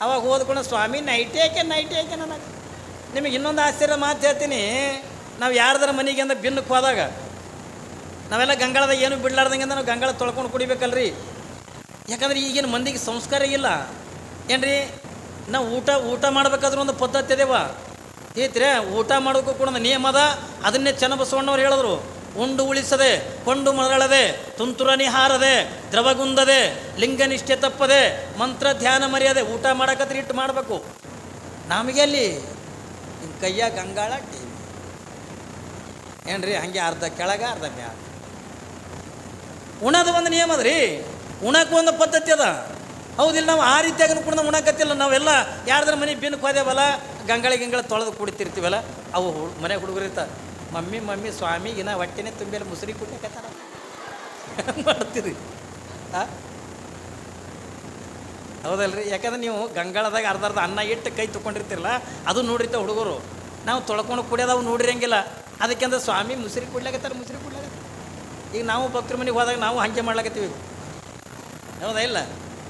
ಅವಾಗ ಹೋದ್ಕೊಂಡು ಸ್ವಾಮಿ ನೈಟಿ ಯಾಕೆ ನೈಟಿ ಯಾಕೆ ನನ್ನ ನಿಮಗೆ ಇನ್ನೊಂದು ಆಶ್ಚರ್ಯ ಮಾತು ಹೇಳ್ತೀನಿ. ನಾವು ಯಾರ್ದಾರ ಮನೆಗೆ ಅಂದ್ರೆ ಬಿನ್ನಕ್ಕೆ ಹೋದಾಗ, ನಾವೆಲ್ಲ ಗಂಗಾಳದಾಗ ಏನು ಬಿಡ್ಲಾರ್ದಂಗೆ ನಾವು ಗಂಗಾಳ ತೊಳ್ಕೊಂಡು ಕುಡಿಬೇಕಲ್ರಿ. ಯಾಕಂದ್ರೆ ಈಗಿನ ಮಂದಿಗೆ ಸಂಸ್ಕಾರ ಇಲ್ಲ. ಏನ್ರಿ? ನಾವು ಊಟ ಊಟ ಮಾಡ್ಬೇಕಾದ್ರೂ ಒಂದು ಪದ್ಧತಿ ಅದೇವ. ಐತ್ರೆ ಊಟ ಮಾಡೋಕ್ಕೂ ಕೂಡ ನಿಯಮ ಅದ. ಅದನ್ನೇ ಚನ್ನಬಸವಣ್ಣವ್ರು ಹೇಳಿದ್ರು. ಉಂಡು ಉಳಿಸದೆ, ಕೊಂಡು ಮರಳದೆ ತುಂತುರನಿ ಹಾರದೆ ದ್ರವಗುಂದದೆ ಲಿಂಗನಿಷ್ಠೆ ತಪ್ಪದೆ, ಮಂತ್ರ ಧ್ಯಾನ ಮರ್ಯಾದೆ, ಊಟ ಮಾಡಕತ್ರ ಇಟ್ಟು ಮಾಡಬೇಕು. ನಮಗೆ ಅಲ್ಲಿ ಹಿಂಗೆ ಕೈಯ ಗಂಗಾಳ ಟಿ ಏನ್ರಿ, ಹಂಗೆ ಅರ್ಧ ಕೆಳಗ, ಅರ್ಧ ಮ್ಯಾಲ ಉಣದು ಒಂದು ನಿಯಮ ಅದ ರೀ ಉಣಕ್ಕೆ ಒಂದು ಪದ್ಧತಿ ಅದ. ಹೌದಿಲ್ಲ, ನಾವು ಆ ರೀತಿಯಾಗಿ ಕೂಡ ಉಣಕತ್ತಿಲ್ಲ. ನಾವೆಲ್ಲ ಯಾರ್ದಾರ ಮನೆ ಬಿನ್ಕ್ ಹೋದೇವಲ್ಲ ಗಂಗಳ ಗಿಂಗಳ ತೊಳೆದು ಕುಡಿತಿರ್ತೀವಲ್ಲ, ಅವು ಹು- ಮನೆ ಹುಡುಗರು ಇರ್ತಾರೆ, ಮಮ್ಮಿ ಮಮ್ಮಿ ಸ್ವಾಮಿಗಿನ ಹೊಟ್ಟೆನೇ ತುಂಬಿಲ್ಲ, ಮುಸುರಿ ಕುಟ್ಟಾಕತ್ತಾರ ಮಾಡ್ತೀರಿ. ಆ? ಹೌದಲ್ರಿ? ಯಾಕಂದ್ರೆ ನೀವು ಗಂಗಳದಾಗ ಅರ್ಧ ಅರ್ಧ ಅನ್ನ ಇಟ್ಟು ಕೈ ತೊಗೊಂಡಿರ್ತಿರಲ್ಲ, ಅದು ನೋಡಿರ್ತ ಹುಡುಗರು. ನಾವು ತೊಳ್ಕೊಂಡು ಕುಡಿಯೋದವು ನೋಡಿರಂಗಿಲ್ಲ. ಅದಕ್ಕೆಂದ್ರೆ ಸ್ವಾಮಿ, ಮುಸುರಿ ಕುಡ್ಲಾಕತ್ತಾರ ಮುಸುರಿ ಕುಡ್ಲಾಕತ್ತ ಈಗ ನಾವು ಭಕ್ತರ ಮನೆಗೆ ಹೋದಾಗ ನಾವು ಹಾಗೆ ಮಾಡ್ಲಾಕತ್ತೀವಿ. ಹೌದಾ ಇಲ್ಲ?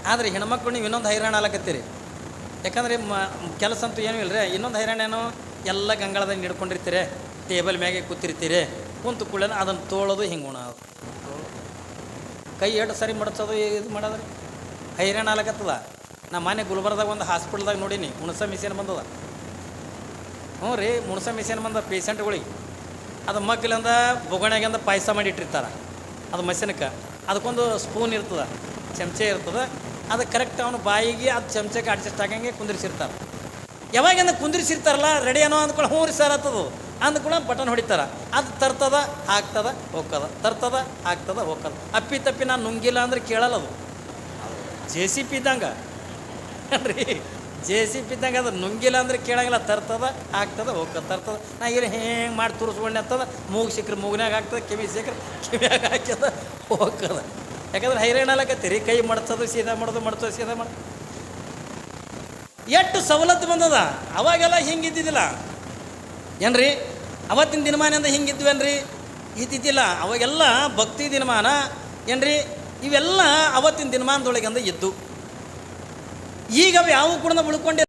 ಆದರೆ ಹೆಣ್ಮಕ್ಳು ನೀವು ಇನ್ನೊಂದು ಹೈರಾಣ ಆಲಕತ್ತೀರಿ ಯಾಕಂದ್ರೆ ಮ, ಕೆಲಸ ಅಂತೂ ಏನೂ ಇಲ್ಲ ರೀ ಇನ್ನೊಂದು ಹೈರಾಣ ಏನು, ಎಲ್ಲ ಗಂಗಾಳದಾಗ ಹಿಡ್ಕೊಂಡಿರ್ತೀರಿ ಟೇಬಲ್ ಮ್ಯಾಗೆ ಕೂತಿರ್ತೀರಿ. ಕುಂತು ಕುಳ್ಳನ ಅದನ್ನು ತೋಳೋದು ಹಿಂಗೆ ಉಣೋದು ಕೈ ಎರಡು ಸರಿ ಮಡಚೋದು ಇದು ಮಾಡೋದ್ರಿ. ಹೈರಾಣ ಆಲಕತ್ತದ ನಮ್ಮ ಮನೆ ಗುಲ್ಬರ್ದಾಗ ಒಂದು ಹಾಸ್ಪಿಟ್ಲ್ದಾಗ ನೋಡೀನಿ. ಹುಣಸ ಮಿಷನ್ ಬಂದದ. ಹ್ಞೂ ರೀ ಮುಣಸ ಮಿಷನ್ ಬಂದ ಪೇಷಂಟ್ಗಳಿಗೆ. ಅದು ಮಕ್ಕಳಿಂದ ಬೊಗಣೆಗಿಂದ ಪಾಯಸ ಮಾಡಿ ಇಟ್ಟಿರ್ತಾರೆ. ಅದು ಮಷಿನಕ್ಕೆ ಅದಕ್ಕೊಂದು ಸ್ಪೂನ್ ಇರ್ತದೆ. ಚಮಚೆ ಇರ್ತದೆ. ಅದು ಕರೆಕ್ಟ್ ಅವನು ಬಾಯಿಗೆ ಅದು ಚಮಚಕ್ಕೆ ಅಡ್ಜಸ್ಟ್ ಆಗಂಗೆ ಕುಂದಿರಿಸಿರ್ತಾರೆ. ಯಾವಾಗಿಂದ ಕುಂದಿರಿಸಿರ್ತಾರಲ್ಲ ರೆಡಿ ಅನ್ನೋ ಅಂದ್ಕೊಳ್ಳಿ ಹ್ಞೂ ರೀ ಸರ್ ಆತದು ಅಂದ್ಕೊಳ್ಳ ಬಟನ್ ಹೊಡಿತಾರೆ. ಅದು ತರ್ತದ, ಆಗ್ತದ, ಹೋಗ್ತದ. ತರ್ತದ, ಆಗ್ತದ, ಹೋಗ್ತದ. ಅಪ್ಪಿ ತಪ್ಪಿ ನಾನು ನುಂಗಿಲ್ಲ ಅಂದ್ರೆ ಕೇಳಲ್ಲ ಅದು. ಜೆ ಸಿ ಪಿ ಇದ್ದಂಗೆ. ರೀ ಜೆ ಸಿ ಪಿ ಇದ್ದಂಗೆ ಅದು ನುಂಗಿಲ್ಲ ಅಂದ್ರೆ ಕೇಳಂಗಿಲ್ಲ. ತರ್ತದ, ಆಗ್ತದ, ಹೋಗ್ತದ, ತರ್ತದ. ನಾ ಇಲ್ಲಿ ಹೆಂಗೆ ಮಾಡಿ ತುರ್ಸ್ಕೊಂಡೆ ಅಂತದ. ಮೂಗು ಸಿಕ್ಕರೆ ಮೂಗಿನಾಗ ಆಗ್ತದೆ, ಕಿವಿ ಸಿಕ್ಕರೆ ಕಿವಿಯಾಗ ಹಾಕ್ಯದ ಹೋಗ್ತದ. ಯಾಕಂದ್ರೆ ಹೈರಾಣಲಕತ್ತೀರಿ ಕೈ ಮಡ್ಸೋದು ಸೀದಾ ಮಾಡೋದು ಮಡ್ಸೋದು ಸೀದಾ ಮಾಡ ಎಷ್ಟು ಸವಲತ್ತು ಬಂದದ? ಅವಾಗೆಲ್ಲ ಹಿಂಗಿದ್ದಿದ್ದಿಲ್ಲ. ಏನ್ರಿ? ಅವತ್ತಿನ ದಿನಮಾನದಿಂದ ಹಿಂಗಿದ್ವೇನ್ರಿ? ಇದ್ದಿದ್ದಿಲ್ಲ. ಅವಾಗೆಲ್ಲ ಭಕ್ತಿ ದಿನಮಾನ, ಏನ್ರಿ? ಇವೆಲ್ಲ ಅವತ್ತಿನ ದಿನಮಾನದೊಳಗಿಂದ ಇದ್ದು. ಈಗ ಅವು ಯಾವ ಕೂಡ ಉಳ್ಕೊಂಡಿಲ್ಲ.